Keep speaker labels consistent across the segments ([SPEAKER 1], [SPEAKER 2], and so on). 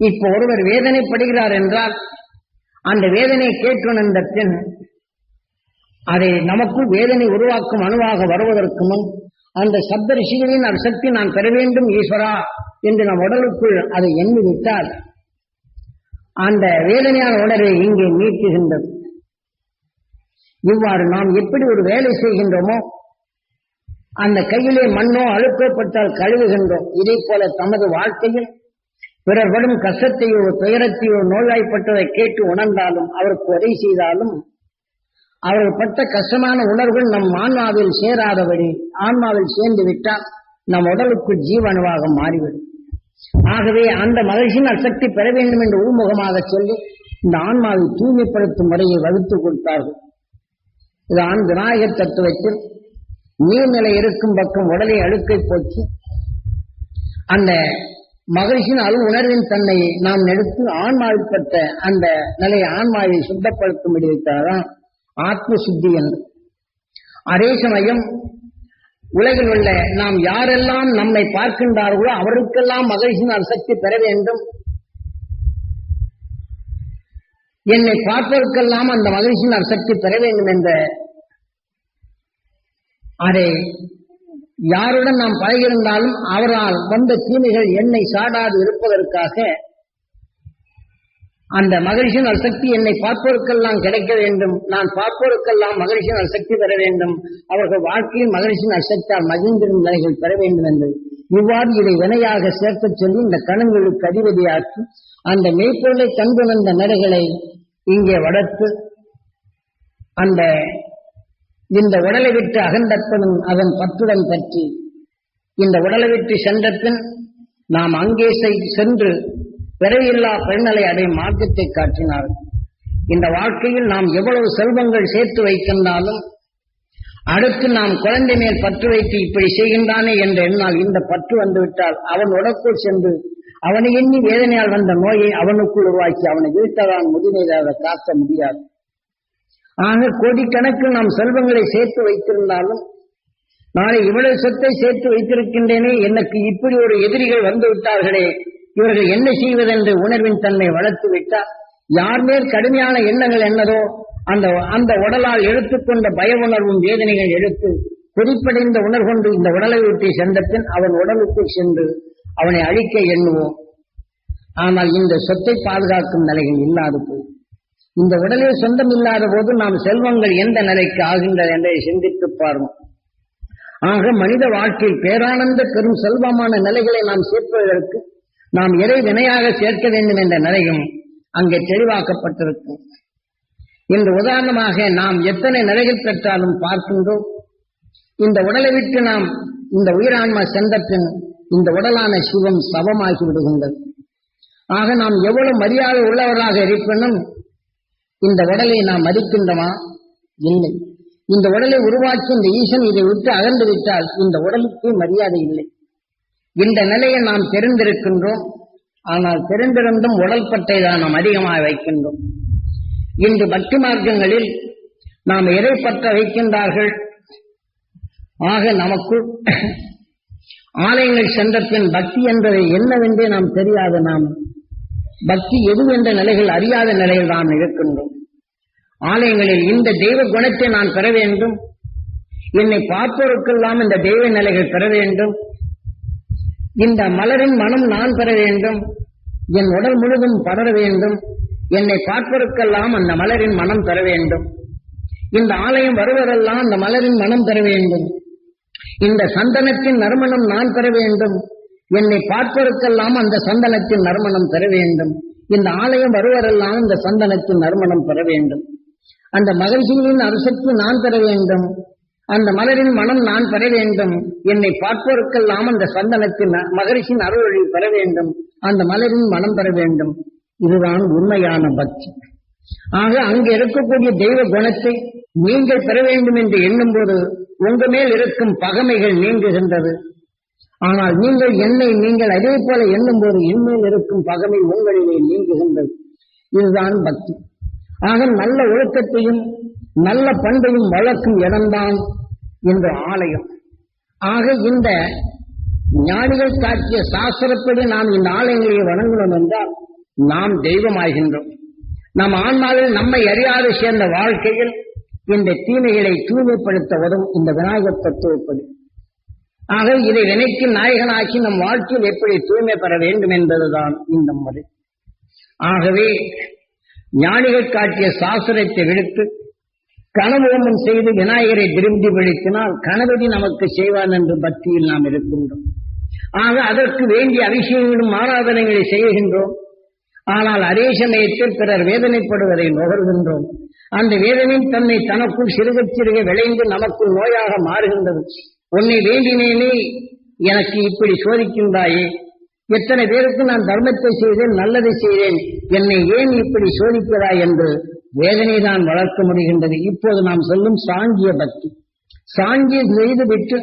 [SPEAKER 1] இப்போ ஒருவர் வேதனைப்படுகிறார் என்றால் அந்த வேதனை கேட்கணும் பெண் அதை நமக்கு வேதனை உருவாக்கும் அணுவாக வருவதற்கு முன் அந்த சப்த ரிஷிகளின் அது சக்தி நான் பெற வேண்டும் ஈஸ்வரா என்று நம் உடலுக்குள் அதை எண்ணி விட்டால் அந்த வேதனையான உணர்வை இங்கே நீக்குகின்றது இவ்வாறு நாம் எப்படி ஒரு வேலை செய்கின்றோமோ அந்த கையிலே மண்ணோ அழுக்கப்பட்டால் கழுவுகின்றோம். இதே போல தமது வாழ்க்கையில் பிறர் படும் கஷ்டத்தையோ துயரத்தையோ நோய்வாய்ப்பட்டதை கேட்டு உணர்ந்தாலும் அவருக்கு உதவி செய்தாலும் அவர்கள் பட்ட கஷ்டமான உணர்வுகள் நம் ஆன்மாவில் சேராதபடி ஆன்மாவில் சேர்ந்து விட்டால் நம் உடலுக்கு ஜீவனுவாக மாறிவிடும். ஆகவே அந்த மகிழ்ச்சியின் அசக்தி பெற வேண்டும் என்று உள்முகமாக சொல்லி இந்த ஆன்மாவை தூய்மைப்படுத்தும் முறையை வகுத்து கொடுத்தார்கள். இதுதான் விநாயகர் தத்துவத்தில் நீர்நிலை இருக்கும் பக்கம் உடலை அழுக்கை போக்கி அந்த மகிழ்ச்சியின் அழு உணர்வின் தன்மையை நாம் எடுத்து ஆன்மாவிற்பட்ட அந்த நிலையை ஆன்மாவை சுத்தப்படுத்தும்படி வைத்தால்தான் ஆத்ம சுத்தி என்று அதே சமயம் உலகில் உள்ள நாம் யாரெல்லாம் நம்மை பார்க்கின்றார்களோ அவருக்கெல்லாம் மகிழ்ச்சியின் சக்தி பெற வேண்டும். என்னை பார்ப்பதற்கெல்லாம் அந்த மகிழ்ச்சியின் சக்தி பெற வேண்டும் என்ற அதை யாருடன் நாம் பழகியிருந்தாலும் அவரால் வந்த தீமைகள் என்னை சாடாது இருப்பதற்காக அந்த மகிழ்ச்சியின் அசக்தி என்னை பார்ப்போருக்கெல்லாம் கிடைக்க வேண்டும். நான் பார்ப்போருக்கெல்லாம் மகிழ்ச்சியின் அசக்தி பெற வேண்டும். அவர்கள் வாழ்க்கையில் மகிழ்ச்சியின் அசக்தியால் மகிழ்ந்திடும் நிலைகள் பெற வேண்டும் என்று இவ்வாறு இதை வினையாக சேர்க்கச் சொல்லி இந்த கணங்களுக்கு அதிபதியாக்கி அந்த மெய்ப்பொருளை வந்த நிலைகளை இங்கே வளர்த்து அந்த இந்த உடலை விட்டு அகண்டப்பனும் அதன் பற்றுடன் பற்றி. இந்த உடலை விட்டு சென்ற பின் நாம் அங்கே சென்று பிறவியில்லா பெருநிலை அடையும் மார்க்கத்தை காட்டினார். இந்த வாழ்க்கையில் நாம் எவ்வளவு செல்வங்கள் சேர்த்து வைக்கின்றாலும் அடுத்து நாம் குழந்தை மேல் பற்று வைத்து இப்படி செய்கின்றானே என்று எண்ணால் இந்த பற்று வந்துவிட்டால் அவன் உடற்குள் சென்று அவனை எண்ணி வேதனையால் வந்த நோயை அவனுக்குள் உருவாக்கி அவனை வீழ்த்ததான் முதுமையாக காக்க முடியாது. ஆக கோடிக்கணக்கில் நாம் செல்வங்களை சேர்த்து வைத்திருந்தாலும் நாளை இவ்வளவு சொத்தை சேர்த்து வைத்திருக்கின்றேனே எனக்கு இப்படி ஒரு எதிரிகள் வந்து விட்டார்களே இவர்கள் என்ன செய்வதென்று உணர்வின் தன்மை வளர்த்து விட்டால் யார் மேல் கடுமையான எண்ணங்கள் என்னதோ அந்த அந்த உடலால் எடுத்துக்கொண்ட பய உணர்வும் வேதனைகள் எடுத்து குறிப்படைந்த உணர்கொண்டு இந்த உடலை விட்டு சென்ற பின் அவன் உடலுக்குள் சென்று அவனை அழிக்க எண்ணுவோம். ஆனால் இந்த சொத்தை பாதுகாக்கும் நிலைகள் இல்லாது போய் இந்த உடலில் சொந்தம் இல்லாத போது நாம் செல்வங்கள் எந்த நிலைக்கு ஆகின்றன என்பதை சிந்தித்து பார்வோம் ஆக மனித வாழ்க்கையில் பேரானந்த பெரும் செல்வமான நிலைகளை நாம் சேர்ப்பதற்கு நாம் எதை வினையாக சேர்க்க வேண்டும் என்ற நிலையும் அங்கே தெளிவாக்கப்பட்டிருக்கும். இந்த உதாரணமாக நாம் எத்தனை நிலைகள் பெற்றாலும் பார்க்கின்றோம். இந்த உடலை விட்டு நாம் இந்த உயிரான்மா சென்ற பின் இந்த உடலான சிவம் சவமாகி விடுகின்றது. ஆக நாம் எவ்வளவு மரியாதை உள்ளவராக இருப்பினும் இந்த உடலை நாம் மதிக்கின்றோமா? இல்லை. இந்த உடலை உருவாக்கி இந்த ஈசன் இதை விட்டு அகன்று விட்டால் இந்த உடலுக்கு மரியாதை இல்லை. இந்த நிலையை நாம் தெரிந்திருக்கின்றோம். ஆனால் தெரிந்திருந்தும் உடல் பட்டை தான் நாம் அதிகமாக வைக்கின்றோம். இன்று பக்தி மார்க்கங்களில் நாம் எதை பற்ற வைக்கின்றார்கள்? ஆக நமக்கு ஆலயங்கள் சென்ற பின் பக்தி என்பதை என்னவென்றே நாம் தெரியாத நாம் பக்தி எதுவென்ற நிலைகள் அறியாத நிலையில் நாம் இருக்கின்றோம். ஆலயங்களில் இந்த தெய்வ குணத்தை நான் பெற வேண்டும். என்னை பார்ப்போருக்கெல்லாம் இந்த தெய்வ நிலைகள் பெற வேண்டும். இந்த மலரின் மனம் நான் பெற வேண்டும். என் உடல் முழுதும் படர வேண்டும். என்னை பார்ப்பதற்கெல்லாம் அந்த மலரின் மனம் பெற வேண்டும். இந்த ஆலயம் வருவதெல்லாம் அந்த மலரின் மனம் பெற வேண்டும். இந்த சந்தனத்தின் நறுமணம் நான் பெற வேண்டும். என்னை பார்ப்பதற்கெல்லாம் அந்த சந்தனத்தின் நறுமணம் பெற வேண்டும். இந்த ஆலயம் வருவதெல்லாம் இந்த சந்தனத்தின் நறுமணம் பெற வேண்டும். அந்த மகிழ்ச்சிகளின் அரசக்தி நான் பெற வேண்டும். அந்த மலரின் மனம் நான் பெற வேண்டும். என்னை பார்ப்போருக்கெல்லாம் அந்த சந்தனத்தின் மகரிஷின் அருளொழி பெற வேண்டும். அந்த மலரின் மனம் பெற வேண்டும். இதுதான் உண்மையான பக்தி. ஆக அங்கு இருக்கக்கூடிய தெய்வ குணத்தை நீங்கள் பெற வேண்டும் என்று எண்ணும் போது உங்க மேல் இருக்கும் பகமைகள் நீங்குகின்றது. ஆனால் நீங்கள் என்னை நீங்கள் அதே போல எண்ணும் போது என்மேல் இருக்கும் பகமை உங்களிலே நீங்குகின்றது. இதுதான் பக்தி. ஆக நல்ல ஒழுக்கத்தையும் நல்ல பண்பையும் வளர்க்கும் இடம்தான் இந்த ஆலயம். ஆக இந்த ஞானிகள் காட்டிய சாஸ்திரப்படி நாம் இந்த ஆலயங்களை வணங்கணும் என்றால் நாம் தெய்வமாகின்றோம். நம் ஆன்மாவில் நம்மை அறியாது சேர்ந்த வாழ்க்கையில் இந்த தீமைகளை தூய்மைப்படுத்த வரும் இந்த விநாயகர் தத்துவப்படி. ஆக இதை வினைக்கு நாயகனாக்கி நம் வாழ்க்கையில் எப்படி தூய்மை பெற வேண்டும் என்பதுதான் இந்த முறை. ஆகவே ஞானிகள் காட்டிய சாஸ்திரத்தை விடுத்து கனவோமம் செய்து விநாயகரை விரும்பி விழித்தினால் கணபதி நமக்கு செய்வான் என்று பக்தியில் நாம் இருக்கின்றோம். ஆக அதற்கு வேண்டிய அபிஷேகங்களும் ஆராதனைகளை செய்கின்றோம். ஆனால் அதே சமயத்தில் பிறர் வேதனைப்படுவதை நுகர்கின்றோம். அந்த வேதனையும் தன்னை தனக்குள் சிறுக சிறுக விளைந்து நமக்குள் நோயாக மாறுகின்றது. உன்னை வேண்டினேனே எனக்கு இப்படி சோதிக்கின்றாயே. எத்தனை பேருக்கு நான் தர்மத்தை செய்தேன் நல்லதை செய்தேன் என்னை ஏன் இப்படி சோதிக்கிறாய் என்று வேதனை தான் வளர்க்க முடிகின்றது. இப்போது நாம் சொல்லும் சாங்கிய பக்தி. சாங்கிய செய்துவிட்டு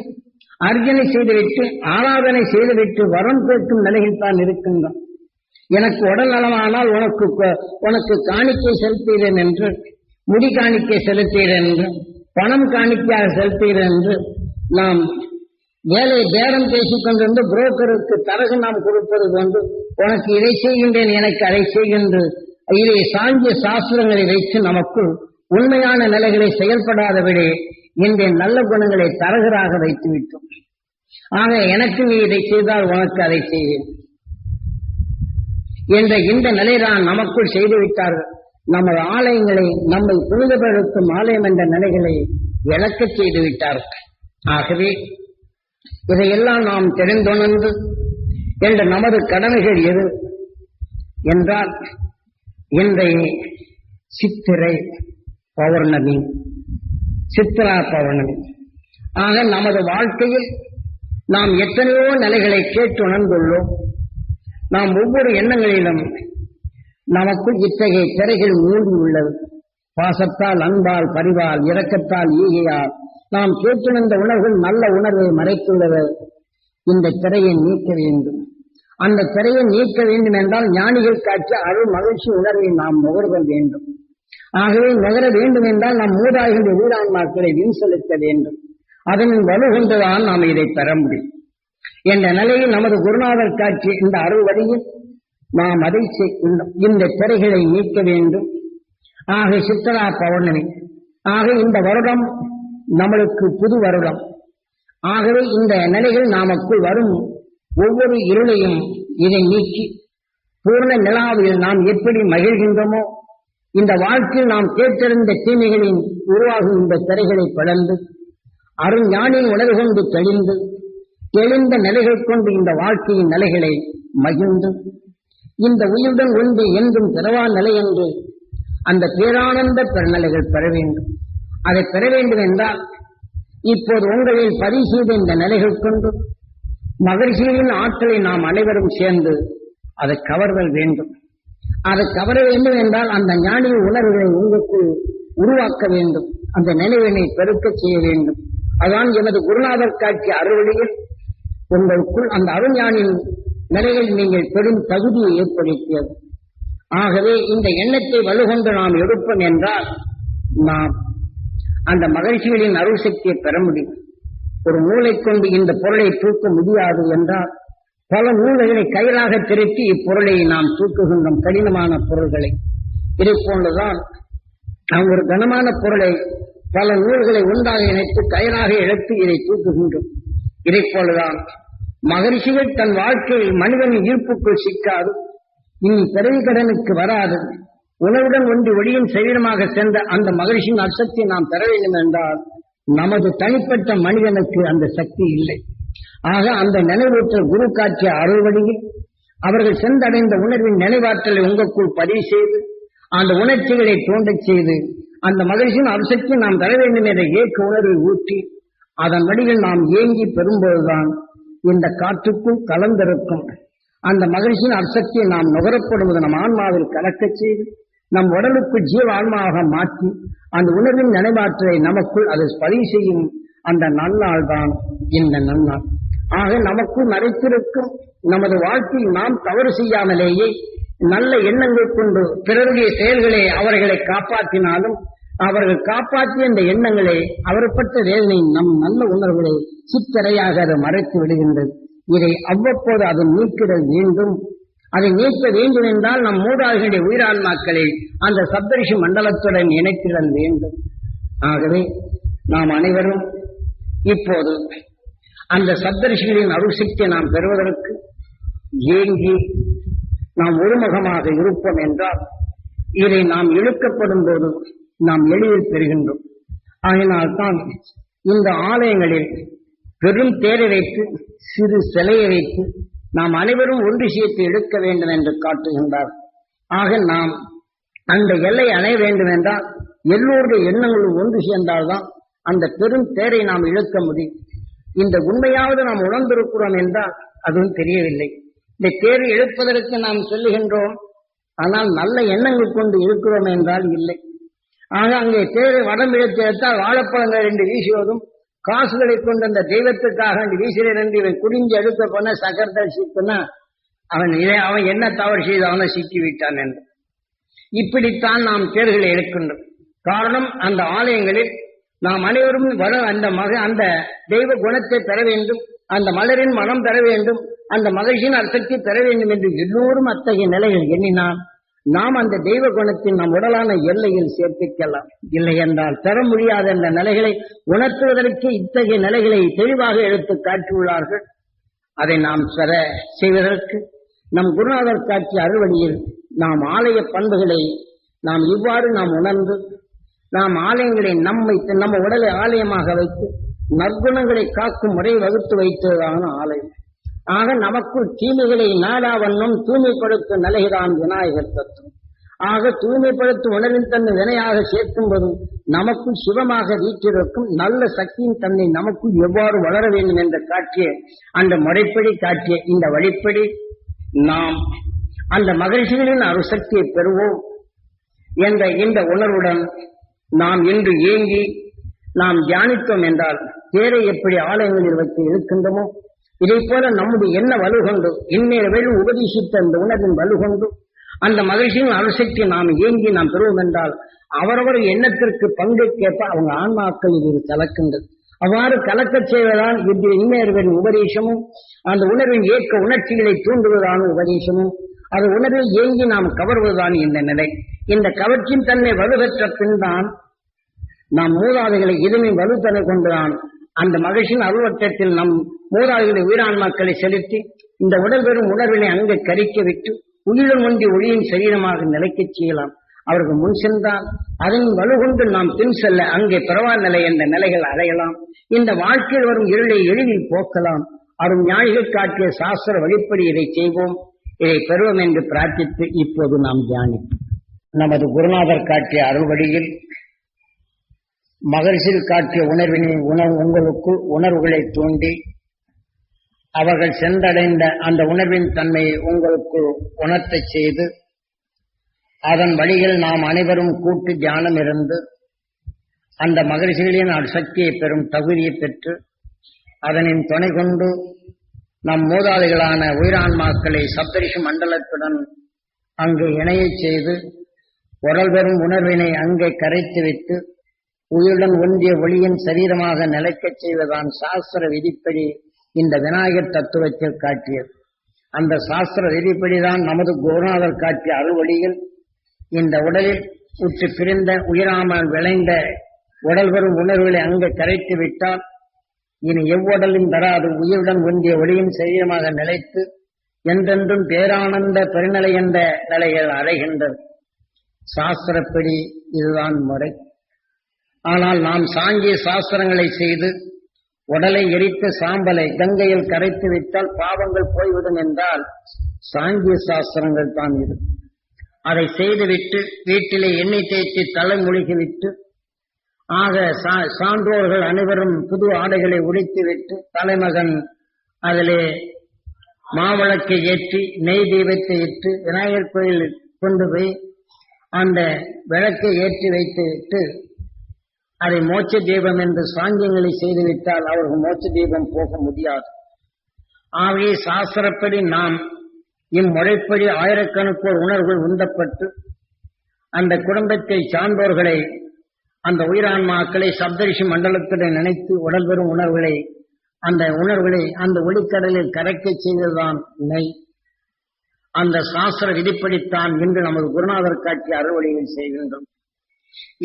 [SPEAKER 1] அர்ஜனை செய்துவிட்டு ஆராதனை செய்துவிட்டு வரம் கேட்கும் நிலையில் தான் இருக்கின்றோம். எனக்கு உடல் நலமானால் உனக்கு உனக்கு காணிக்கை செலுத்துகிறேன் என்று முடி காணிக்கை செலுத்துகிறேன் என்று பணம் காணிக்கையாக செலுத்துகிறேன் என்று நாம் வேலை பேரம் பேசிக் கொண்டிருந்த புரோக்கருக்கு தரகு நாம் கொடுப்பது வந்து உனக்கு இதை செய்கின்றேன் எனக்கு அதை செய்கின்ற. இதை சாங்கிய சாஸ்திரங்களை வைத்து நமக்குள் உண்மையான நிலைகளை செயல்படாதபடி இன்றைய நல்ல குணங்களை தரகராக வைத்து விட்டோம் ஆக எனக்கு நீ இதை செய்தால் உனக்கு அதை செய்வேன். என்ற இந்த நிலைதான் நமக்குள் செய்து விட்டார்கள் நமது ஆலயங்களை நம்மை புனிதப்படுத்தும் ஆலயம் என்ற நிலைகளை இழக்க செய்து விட்டார்கள் ஆகவே இதையெல்லாம் நாம் தெரிந்துணர்ந்து என்ற நமது கடமைகள் எது? என்றால் இன்றைய சித்திரை பௌர்ணமி சித்திரா பௌர்ணமி. ஆக நமது வாழ்க்கையில் நாம் எத்தனையோ நிலைகளை கேட்டு உணர்ந்துள்ளோம். நாம் ஒவ்வொரு எண்ணங்களிலும் நமக்குள் இத்தகைய திரைகள் மூடி உள்ளது. பாசத்தால் அன்பால் பரிவால் இரக்கத்தால் ஈகையால் நாம் கேட்டுணர்ந்த உணர்வுகள் நல்ல உணர்வை மறைத்துள்ளது. இந்த திரையை நீக்க வேண்டும். அந்த திரையை நீக்க வேண்டும் என்றால் ஞானிகள் காட்சி அருள் மகிழ்ச்சி உணர்வை நாம் நுகர்தல் வேண்டும். ஆகவே நுகர வேண்டும் என்றால் நாம் மூதாயிரம் வீரான்மாக்களை வீண் செலுத்த வேண்டும். அதன் வலுகொண்டுதான் நாம் இதை பெற முடியும். என்ற நிலையில் நமது குருநாதர் காட்சி இந்த அருள் வழியில் நாம் அதை இந்த திரைகளை நீக்க வேண்டும். ஆக சித்தரா பௌர்ணமி. ஆக இந்த வருடம் நம்மளுக்கு புது வருடம். ஆகவே இந்த நிலைகள் நாமக்குள் வரும். ஒவ்வொரு இருளையும் இதை நீக்கி பூர்ண நிலாவில் நாம் எப்படி மகிழ்கின்றோமோ இந்த வாழ்க்கையில் நாம் கேட்டிருந்த தீமைகளின் உருவாகும் இந்த திரைகளை பிளந்து அருள் உணர்வு கொண்டு தெளிந்து தெளிந்த நிலைகள் கொண்டு இந்த வாழ்க்கையின் நிலைகளை மகிழ்ந்து இந்த உயிருடன் ஒன்று என்றும் பிறவா நிலை என்று அந்த பேரானந்த பெருநிலைகள் பெற வேண்டும். அதை பெற வேண்டும் என்றால் இப்போது உங்களில் பதிவு செய்த இந்த நிலைகள் கொண்டு மகிழ்ச்சியின் ஆற்றலை நாம் அனைவரும் சேர்ந்து அதை கவர்தல் வேண்டும். அதை கவர வேண்டும் என்றால் அந்த ஞானிய உணர்வுகளை உங்களுக்குள் உருவாக்க வேண்டும். அந்த நினைவினை பெருக்க செய்ய வேண்டும். அதான் எமது குருநாதர் காட்சி அறுவழியில் உங்களுக்குள் அந்த அருஞானின் நிலையில் நீங்கள் பெரும் தகுதியை ஏற்படுத்தியது. ஆகவே இந்த எண்ணத்தை வலுகொண்டு நாம் எடுப்போம் என்றால் நாம் அந்த மகிழ்ச்சிகளின் அருள் சக்தியை பெற முடியும். ஒரு நூலை கொண்டு இந்த பொருளை தூக்க முடியாது என்றால் பல நூல்களை கையிலாக திருத்தி இப்பொருளை நாம் தூக்குகின்றோம். கடினமான பொருள்களை. இதை போன்றுதான் நாம் ஒரு கனமான பொருளை பல நூல்களை உண்டாக இணைத்து கயிறாக எடுத்து இதை தூக்குகின்றோம். இதை போலதான் மகரிஷிகள் தன் வாழ்க்கையில் மனிதனின் ஈர்ப்புக்குள் சிக்காது. இனி பிறவி கடனுக்கு வராது. உணவுடன் ஒன்று ஒளியும் சரீரமாக சென்ற அந்த மகிழ்ச்சியின் அர்த்தத்தை நாம் பெற வேண்டும் என்றால் நமது தனிப்பட்ட மனிதனுக்கு அந்த சக்தி இல்லை. ஆக அந்த நினைவூற்ற குரு காட்சிய அறுவடியில் அவர்கள் சென்றடைந்த உணர்வின் நினைவாற்றலை உங்களுக்குள் பதிவு செய்து அந்த உணர்ச்சிகளை தோண்டச் செய்து அந்த மகிழ்ச்சியின் அம்சத்தை நாம் தர வேண்டும் என்ற ஏக்க உணர்வை ஊற்றி அதன் வழியில் நாம் ஏங்கி பெறும்போதுதான் இந்த காற்றுக்குள் கலந்திருக்கும். அந்த மகிழ்ச்சியின் அம்சத்தை நாம் நுகரப்படுவது நம் ஆன்மாவில் கலக்கச் செய்து நம் உடலுக்கு ஜீவ ஆன்மாவாக மாற்றி அந்த உணர்வின் நினைவாற்றலை நமக்குள் அது பதிவு செய்யும் அந்த நன்னாள் தான் இந்த நன்னாள். ஆக நமக்குள் மறைத்திருக்கும் நமது வாழ்க்கையில் நாம் தவறு செய்யாமலேயே நல்ல எண்ணங்கள் கொண்டு பிறருடைய செயல்களை அவர்களை காப்பாற்றினாலும் அவர்கள் காப்பாற்றிய இந்த எண்ணங்களை அவர்பட்ட வேதனை நம் நல்ல உணர்வுகளை சித்தரையாக அது மறைத்து விடுகின்றது. இதை அவ்வப்போது அது நீக்கிடல் வேண்டும். அதை நீக்க வேண்டும் என்றால் நம் மூதாதைகளுடைய உயிரான்மாக்களை அந்த சப்தரிஷி மண்டலத்துடன் இணைத்திடல் வேண்டும். ஆகவே நாம் அனைவரும் இப்போது அந்த சப்தரிஷிகளின் அருசக்தியை நாம் பெறுவதற்கு ஏங்கி நாம் ஒருமுகமாக இருப்போம் என்றால் இதை நாம் இழுக்கப்படும் போது நாம் எளிதில் பெறுகின்றோம். ஆகினால்தான் இந்த ஆலயங்களில் பெரும் தேரை வைத்து சிறு சிலையை வைத்து நாம் அனைவரும் ஒன்று சேர்த்து எடுக்க வேண்டும் என்று காட்டுகின்றார். ஆக நாம் அந்த எல்லை அணைய வேண்டும் என்றால் எல்லோருடைய எண்ணங்களும் ஒன்று சேர்ந்தால்தான் அந்த பெரும் தேரை நாம் இழுக்க முடியும். இந்த உண்மையாவது நாம் உணர்ந்திருக்கிறோம் என்றால் அதுவும் தெரியவில்லை. இந்த தேரை இழுப்பதற்கு நாம் சொல்லுகின்றோம் ஆனால் நல்ல எண்ணங்கள் கொண்டு இருக்கிறோம் என்றால் இல்லை. ஆக அங்கே தேரை வடம் இழுத்து எடுத்தால் வாழைப்பழங்கள் ரெண்டு வீசுவதும் காசுகளை கொண்டு அந்த தெய்வத்துக்காக வேண்டி வீசுகிறேன் இவன் குடிஞ்சு எடுக்க போன சக்கரத்தை சிக்குனா அவன் இதை அவன் என்ன தவறு செய்து அவனை சிக்கி விட்டான் என்று. இப்படித்தான் நாம் தேர்களை எடுக்கின்றோம். காரணம் அந்த ஆலயங்களில் நாம் அனைவரும் வர அந்த மக அந்த தெய்வ குணத்தை பெற வேண்டும் அந்த மலரின் மனம் பெற வேண்டும் அந்த மகிழ்ச்சியின் அர்த்தத்தை பெற வேண்டும் என்று எல்லோரும் அத்தகைய நிலையில் எண்ணினால் நாம் அந்த தெய்வ குணத்தின் நம் உடலான எல்லையில் சேர்த்துக்கலாம் இல்லை என்றால் பெற முடியாத அந்த நிலைகளை உணர்த்துவதற்கு இத்தகைய நிலைகளை தெளிவாக எடுத்து காட்டியுள்ளார்கள். அதை நாம் பெற செய்வதற்கு நம் குருநாதர் காட்சி அறுவழியில் நாம் ஆலய பண்புகளை நாம் இவ்வாறு நாம் உணர்ந்து நாம் ஆலயங்களை நம்மை நம்ம உடலை ஆலயமாக வைத்து நற்குணங்களை காக்கும் முறை வகுத்து வைத்ததான ஆலயம். ஆக நமக்குள் தீமைகளை நாடா வண்ணம் தூய்மைப்படுத்தும் நிலைதான் விநாயகர் தத்துவம். ஆக தூய்மைப்படுத்தும் உணர்வின் தன்னை வினையாக சேர்க்கும் போதும் நமக்குள் சிவமாக வீற்றிருக்கும் நல்ல சக்தியின் தன்னை நமக்குள் எவ்வாறு வளர வேண்டும் என்ற காட்டிய அந்த முறைப்படி காட்டிய இந்த வழிப்படி நாம் அந்த மகிழ்ச்சிகளின் அருசக்தியை பெறுவோம் என்ற இந்த உணர்வுடன் நாம் இன்று ஏங்கி நாம் தியானித்தோம் என்றால் தேரை எப்படி ஆலயங்களில் வைத்து இருக்கின்றோமோ இதை போல நம்முடைய என்ன வலுகொண்டு? இந்நேர வேலை உபதேசித்த அந்த உணர்வின் வலுகொண்டு. அந்த மகிழ்ச்சியின் அரசைக்கு நாம் ஏங்கி நாம் பெறுவோம் என்றால் அவரவர் எண்ணத்திற்கு பங்குக்கேற்ப அவங்க ஆன்மாக்கள் இது கலக்கின்றது அவ்வாறு கலக்கச் செய்வதால் இது இன்னேர்வின் உபதேசமும் அந்த உணர்வின் ஏக்க உணர்ச்சிகளை தூண்டுவதான உபதேசமும் அது உணர்வை ஏங்கி நாம் கவர்வதுதான் இந்த நிலை. இந்த கவர்ச்சியின் தன்மை வலுப்பெற்ற பின் தான் நாம் மூதாதைகளை இதனை வலுத்தனை கொண்டுதான் அந்த மகிழ்ச்சியின் அருள்வட்டத்தில் நம் மூதாதைகளை உயிரான்மாக்களை செலுத்தி இந்த உடல் பெறும் உணர்வினை அங்கு கரிக்க விட்டு உயிரில் ஒன்றி ஒளியின் சரீரமாக நிலைக்கச் செய்யலாம். அவர்கள் முன் சென்றால் அதன் வலுகொண்டு நாம் பின் செல்ல அங்கே பிறவா நிலை என்ற நிலைகள் அடையலாம். இந்த வாழ்க்கையில் வரும் இருளை எளிதில் போக்கலாம். அரும் ஞாயிகள் காட்டிய சாஸ்திர வழிப்படி இதை செய்வோம். இதை பெறுவோம் என்று பிரார்த்தித்து இப்போது நாம் தியானிப்போம். நமது குருநாதர் காட்டிய அருள்வழியில் மகர்ஷில் காட்டிய உணர்வினை உணர்வு உங்களுக்குள் உணர்வுகளை தூண்டி அவர்கள் சென்றடைந்த அந்த உணர்வின் தன்மையை உங்களுக்குள் உணர்த்தச் செய்து அதன் வழியில் நாம் அனைவரும் கூட்டு தியானம் இருந்து அந்த மகரிஷிகளின் சக்தியை பெறும் தகுதியை பெற்று அதனின் துணை கொண்டு நம் மூதாதைகளான உயிரான்மாக்களை சப்தரிஷி மண்டலத்துடன் அங்கு இணையச் செய்து உடல் பெறும் உணர்வினை அங்கே கரைத்து வைத்து உயிருடன் ஒன்றிய ஒளியின் சரீரமாக நிலைக்கச் செய்வதான் சாஸ்திர விதிப்படி இந்த விநாயகர் தத்துவத்தில் காட்டியது. அந்த சாஸ்திர விதிப்படிதான் நமது குருநாதர் காட்டிய அறுவழியில் இந்த உடலில் உற்று பிரிந்த உயிராமல் விளைந்த உடல் வரும் உணர்வுகளை அங்கு கரைத்து விட்டால் இனி எவ்வுடலும் தராது உயிருடன் ஒன்றிய ஒளியின் சரீரமாக நிலைத்து என்றென்றும் பேரானந்த பெருநிலை என்ற நிலைகள் அடைகின்றது சாஸ்திரப்படி இதுதான் முறை. ஆனால் நாம் சாங்கிய சாஸ்திரங்களை செய்து உடலை எரித்த சாம்பலை கங்கையில் கரைத்து விட்டால் பாவங்கள் போய்விடும் என்றால் சாங்கிய சாஸ்திரங்கள் தான் இது. அதை செய்துவிட்டு வீட்டிலே எண்ணெய் தேய்த்து தலை விட்டு ஆக சான்றோர்கள் அனைவரும் புது ஆடைகளை உடுத்திவிட்டு தலைமகன் அதிலே மாவிளக்கை ஏற்றி நெய் தீபத்தை இட்டு விநாயகர் கோயில் கொண்டு போய் அந்த விளக்கை ஏற்றி வைத்து விட்டு அதை மோட்ச தீபம் என்று சாங்கியங்களை செய்துவிட்டால் அவர்கள் மோட்ச தீபம் போக முடியாது. ஆகவே சாஸ்திரப்படி நாம் இம்முறைப்படி ஆயிரக்கணக்கோர் உணர்வுகள் உந்தப்பட்டு அந்த குடும்பத்தை சார்ந்தோர்களை அந்த உயிரான்மாக்களை சப்தரிஷி மண்டலத்துடன் நினைத்து உடல் பெறும் உணர்வுகளை அந்த உணர்வுகளை அந்த ஒளிக்கடலில் கரைக்க செய்ததுதான் நெய் அந்த சாஸ்திர விதிப்படித்தான் இன்று நமது குருநாதர் காட்சி அறுவடையில் செய்கின்றோம்.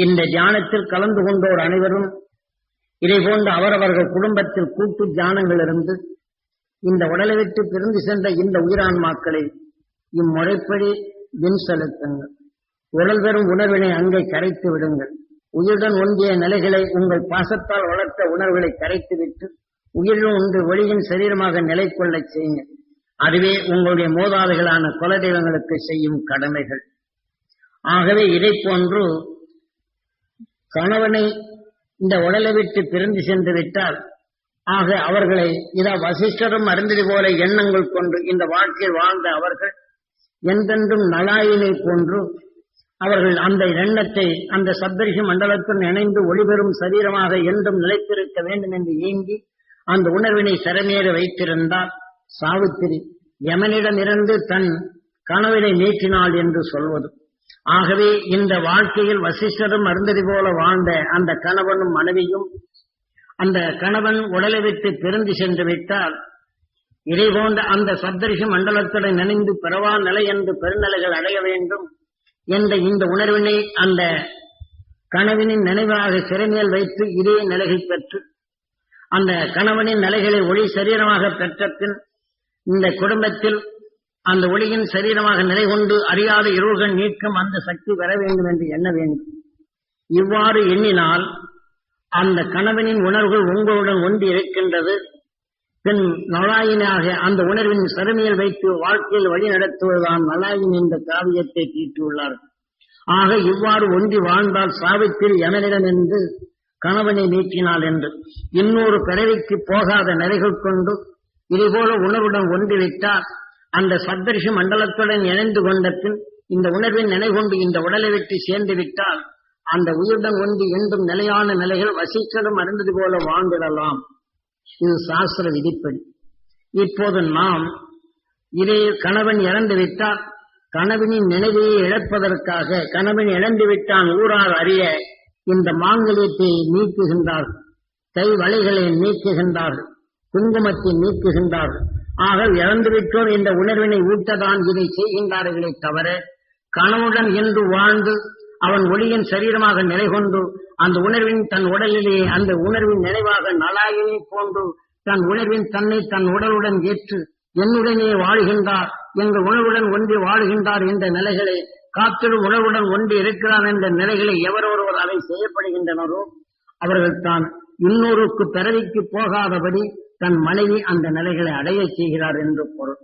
[SPEAKER 1] இந்த தியானத்தில் கலந்து கொண்டோர் அனைவரும் இதை போன்ற அவரவர்கள் குடும்பத்தில் கூட்டு தியானங்கள் இருந்து இந்த உடலை விட்டு பிரிந்து சென்ற இந்த உயிரான்மாக்களை இம்முறைப்படி வின் செலுத்துங்கள். உடல் பெறும் உணர்வினை அங்கே கரைத்து விடுங்கள். உயிருடன் ஒன்றிய நிலைகளை உங்கள் பாசத்தால் வளர்த்த உணர்வுகளை கரைத்துவிட்டு உயிருடன் ஒன்று ஒளியின் சரீரமாக நிலை கொள்ள செய்யுங்கள். அதுவே உங்களுடைய மோதாதைகளான குலதெய்வங்களுக்கு செய்யும் கடமைகள். ஆகவே இதை போன்று கணவனை இந்த உடலை விட்டு பிரிந்து சென்று விட்டால் ஆக அவர்களை இதா வசிஷ்டரும் அறிந்தது போல எண்ணங்கள் கொண்டு இந்த வாழ்க்கையில் வாழ்ந்த அவர்கள் என்றென்றும் நலாயினை போன்று அவர்கள் அந்த எண்ணத்தை அந்த சப்தரிஷி மண்டலத்துடன் இணைந்து ஒளிபெறும் சரீரமாக என்றும் நிலைத்திருக்க வேண்டும் என்று ஏங்கி அந்த உணர்வினை சிறமேற வைத்திருந்தால் சாவித்திரி. யமனிடமிருந்து தன் கனவினை நீக்கினாள் என்று சொல்வது. ஆகவே இந்த வாழ்க்கையில் வசிஷ்டரும் அருந்ததி போல வாழ்ந்த அந்த கணவனும் மனைவியும் அந்த கணவன் உடலை விட்டு பிரிந்து சென்று விட்டால் இதை போன்ற அந்த சப்தரிஷி மண்டலத்துடன் நினைந்து பிறவா நிலை என்று பெருநிலைகள் அடைய வேண்டும் என்ற இந்த உணர்வினை அந்த கணவனின் நினைவாக சிறைமேல் வைத்து இதே நிலையை பெற்று அந்த கணவனின் நிலைகளை ஒளி சரீரமாக பெற்ற பின் இந்த குடும்பத்தில் அந்த ஒளியின் சரீரமாக நிலை கொண்டு அறியாத இருள்கள் நீக்கம் அந்த சக்தி வர வேண்டும் என்று எண்ண வேண்டும். இவ்வாறு எண்ணினால் அந்த கணவனின் உணர்வுகள் உங்களுடன் ஒன்றி இருக்கின்றது. பின் நலாயினாக அந்த உணர்வின் சருமையில் வைத்து வாழ்க்கையில் வழி நடத்துவதுதான் நலாயின் என்ற காவியத்தை தீட்டியுள்ளார்கள் ஆக இவ்வாறு ஒன்றி வாழ்ந்தால் சாவித்தில் எமனிடம் என்று கணவனை நீக்கினாள் என்று. இன்னொரு பிறவிக்கு போகாத நிறைகள் கொண்டு இதுபோல உணர்வுடன் ஒன்றிவிட்டால் அந்த சப்தரிஷி மண்டலத்துடன் இணைந்து கொண்ட பின் இந்த உணர்வின் நினைகொண்டு இந்த உடலை விட்டு சேர்ந்து விட்டால் அந்த உயிருடன் ஒன்று என்றும் நிலையான நிலைகள் வசிக்கலும் அறிந்தது போல வாழ்ந்திடலாம். இது சாஸ்திர விதிப்படி. இப்போது நாம் இதே கணவன் இறந்து விட்டால் கணவனின் நினைவையை இழப்பதற்காக கணவன் இழந்து விட்டான் ஊரார் அறிய இந்த மாங்கல்யத்தை நீக்குகின்றார்கள். கை வலைகளை நீக்குகின்றார்கள். குங்குமத்தை நீக்குகின்றார்கள். ஆக இறந்துவிட்டோர் இந்த உணர்வினை ஊட்டதான் இதை செய்கின்றார்களே தவிர கணவுடன் என்று வாழ்ந்து அவன் ஒளியின் சரீரமாக நிலை கொண்டு அந்த உணர்வின் தன் உடலிலே அந்த உணர்வின் நினைவாக நலாயினை போன்று தன் உணர்வின் தன்னை தன் உடலுடன் ஏற்று என்னுடனே வாழ்கின்றார் எங்கள் உணர்வுடன் ஒன்றி வாழ்கின்றார் என்ற நிலைகளை காத்திடும் உணர்வுடன் ஒன்றி இருக்கிறார் என்ற நிலைகளை எவரொருவர் அதை செய்யப்படுகின்றனரோ அவர்கள் தான் இன்னொருக்கு பிறவிக்கு போகாதபடி தன் மனைவி அந்த நிலைகளை அடைய செய்கிறார் என்று பொருள்.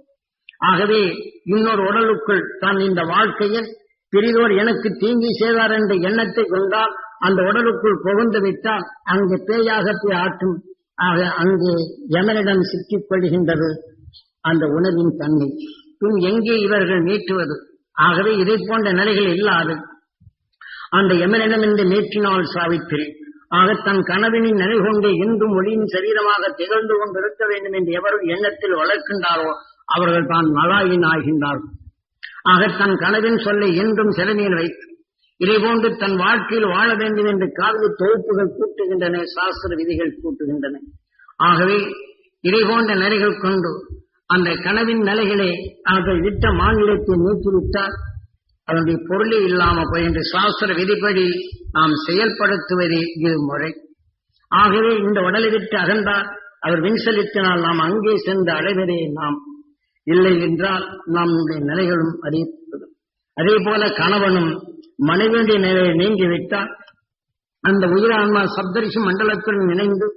[SPEAKER 1] ஆகவே இன்னொரு உடலுக்குள் தான் இந்த வாழ்க்கையில் பெரிதோர் எனக்கு தீங்கி செய்தார் என்ற எண்ணத்தை கொண்டால் அந்த உடலுக்குள் புகுந்து விட்டால் அங்கு பேயாக போய் ஆற்றும். ஆக அங்கு யமனிடம் சிக்கிக் கொள்கின்றது அந்த உணவின் தன்மை. பின் எங்கே இவர்கள் மீட்டுவது ஆகவே இதை போன்ற நிலைகள் இல்லாது. அந்த யமனிடம் என்று மீட்டினால் சாவித்திரி. ஆக தன் கனவினின் நிலை கொண்டு இன்றும் ஒளியின் சரீரமாக திகழ்ந்து கொண்டு இருக்க வேண்டும் என்று எவரும் எண்ணத்தில் வளர்க்கின்றாரோ அவர்கள் தான் மலாயின் ஆகின்றார்கள் ஆக தன் கனவின் சொல்லை என்றும் சிறமையில் வைத்து இதை போன்று தன் வாழ்க்கையில் வாழ வேண்டும் என்று காவிய தொகுப்புகள் கூட்டுகின்றன சாஸ்திர விதிகள் கூட்டுகின்றன. ஆகவே இதை போன்ற நிலைகள் கொண்டு அந்த கனவின் நிலைகளை அவர்கள் விட்ட மாநிலத்தை நீக்கிவிட்டால் அதனுடைய பொருளே இல்லாம போய் என்று சாஸ்திர விதிப்படி நாம் செயல்படுத்துவதே இது முறை. ஆகவே இந்த உடலை விட்டு அகன்றால் அவர் விண்சலித்தினால் நாம் அங்கே சென்று அடைவதே நாம். இல்லை என்றால் நம்முடைய நிலைகளும் அறியப்படும் அதே போல கணவனும் மனைவியுடைய நிலையை நீங்கிவிட்டால் அந்த உயிரான்மா சப்தரிஷி மண்டலத்துடன் இணைந்து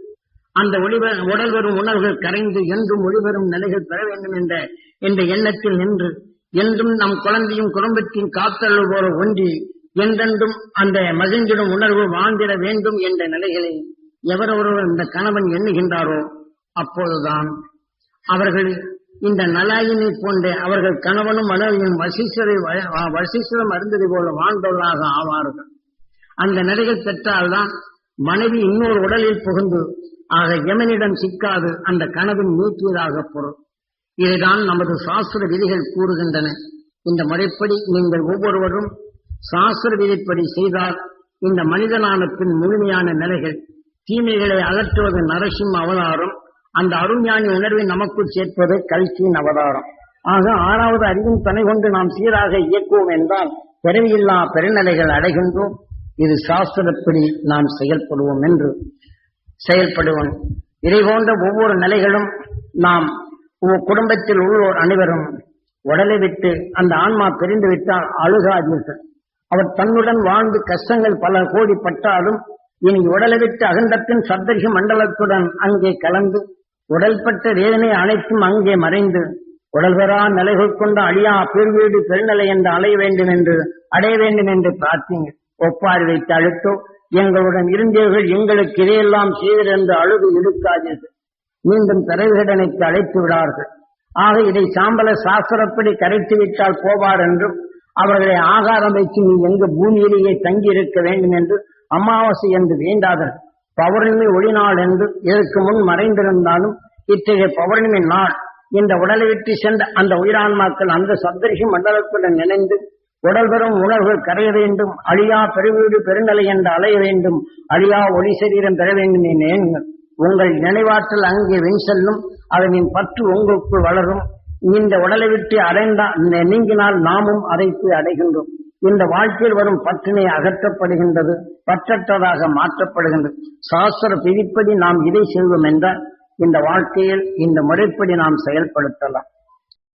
[SPEAKER 1] அந்த ஒளிவ உடல் வரும் உணர்வுகள் கரைந்து என்றும் ஒளிவரும் நிலைகள் பெற வேண்டும் என்ற என்ற எண்ணத்தில் நின்று என்றும் நம் குழந்தையும் குடும்பத்தின் காத்தல் போல ஒன்றி என்றென்றும் அந்த மகிழ்ந்திடும் உணர்வு வாழ்ந்திட வேண்டும் என்ற நிலைகளை எவரொருவர் இந்த கணவன் எண்ணுகின்றாரோ அப்போதுதான். அவர்கள் இந்த நலாயினை போன்ற அவர்கள் கணவனும் மனைவியும் வசிஷ்டரை வசிஷ்டரம் அருந்தது போல வாழ்ந்தவர்களாக ஆவார்கள். அந்த நிலைகள் பெற்றால்தான் மனைவி இன்னொரு உடலில் புகுந்து ஆக யமனிடம் சிக்காது அந்த கனவின் நீக்கியதாக பொருள். இதைதான் நமது சாஸ்திர விதிகள் கூறுகின்றன. இந்த முறைப்படி நீங்கள் ஒவ்வொருவரும் சாஸ்திர விதிப்படி செய்தால் இந்த மனிதனான பின் முழுமையான நிலைகள் தீமைகளை அகற்றுவது நரசிம் அவதாரம் அந்த அருஞானி உணர்வை நமக்குள் சேர்ப்பது கல்கியின் அவதாரம். ஆக ஆறாவது அறிவின் தனை கொண்டு நாம் சீராக இயக்குவோம் என்றால் பிறவியில்லா பெருநிலைகள் அடைகின்றோம். இது சாஸ்திரப்படி நாம் செயல்படுவோம் என்று செயல்படுவோம். இதை போன்ற ஒவ்வொரு நிலைகளும் நாம் உன் குடும்பத்தில் உள்ளோர் அனைவரும் உடலை விட்டு அந்த ஆன்மா பிரிந்து விட்டால் அழுகாதீர்கள் அவர் தன்னுடன் வாழ்ந்து கஷ்டங்கள் பல கோடி பட்டாலும் இனி உடலை விட்டு அகண்டத்தின் சப்தரிஷி மண்டலத்துடன் அங்கே கலந்து உடல்பட்ட வேதனை அனைத்தும் அங்கே மறைந்து உடல் பெறா நிலைகள் கொண்ட அழியா பெருவீடு பெருநிலை என்று அலைய வேண்டும் என்று அடைய வேண்டும் என்று பிரார்த்திங்க ஒப்பாறு வைத்து அழுத்தோ எங்களுடன் இருந்தீர்கள் எங்களுக்கு இதையெல்லாம் செய்தர் என்று அழுது இழுக்காதீர்கள் மீண்டும் பிறவிகடனுக்கு அழைத்து விடார்கள். ஆக இதை சாம்பல சாஸ்திரப்படி கரைத்து விட்டால் போவார் என்றும் அவர்களை ஆகாரம் வைத்து நீ எங்கு பூமியிலேயே தங்கி இருக்க வேண்டும் என்று அமாவாசை என்று வேண்டாதர்கள் பௌர்ணமி ஒளி நாள் என்று இதற்கு முன் மறைந்திருந்தாலும் இத்தகைய பௌர்ணமி நாள் இந்த உடலை விட்டு சென்ற அந்த உயிரான்மாக்கள் அந்த சந்தரிஷி மண்டலத்துடன் இணைந்து உடல் பெறும் உணர்வுகள் கரைய வேண்டும். அழியா பெருவீடு பெருநிலை என்று அலைய வேண்டும். அழியா ஒளி சரீரம் பெற வேண்டும் என உங்கள் நினைவாற்றல் அங்கே வெண் செல்லும் அதனின் பற்று உங்களுக்குள் வளரும். இந்த உடலை விட்டு அடைந்தா நீங்கினால் நாமும் அதைத்து அடைகின்றோம். இந்த வாழ்க்கையில் வரும் பற்றினை அகற்றப்படுகின்றது பற்றற்றதாக மாற்றப்படுகின்றது. சாஸ்திர விதிப்படி நாம் இதை செய்வோம் என்றால் இந்த வாழ்க்கையில் இந்த முறைப்படி நாம் செயல்படுத்தலாம்.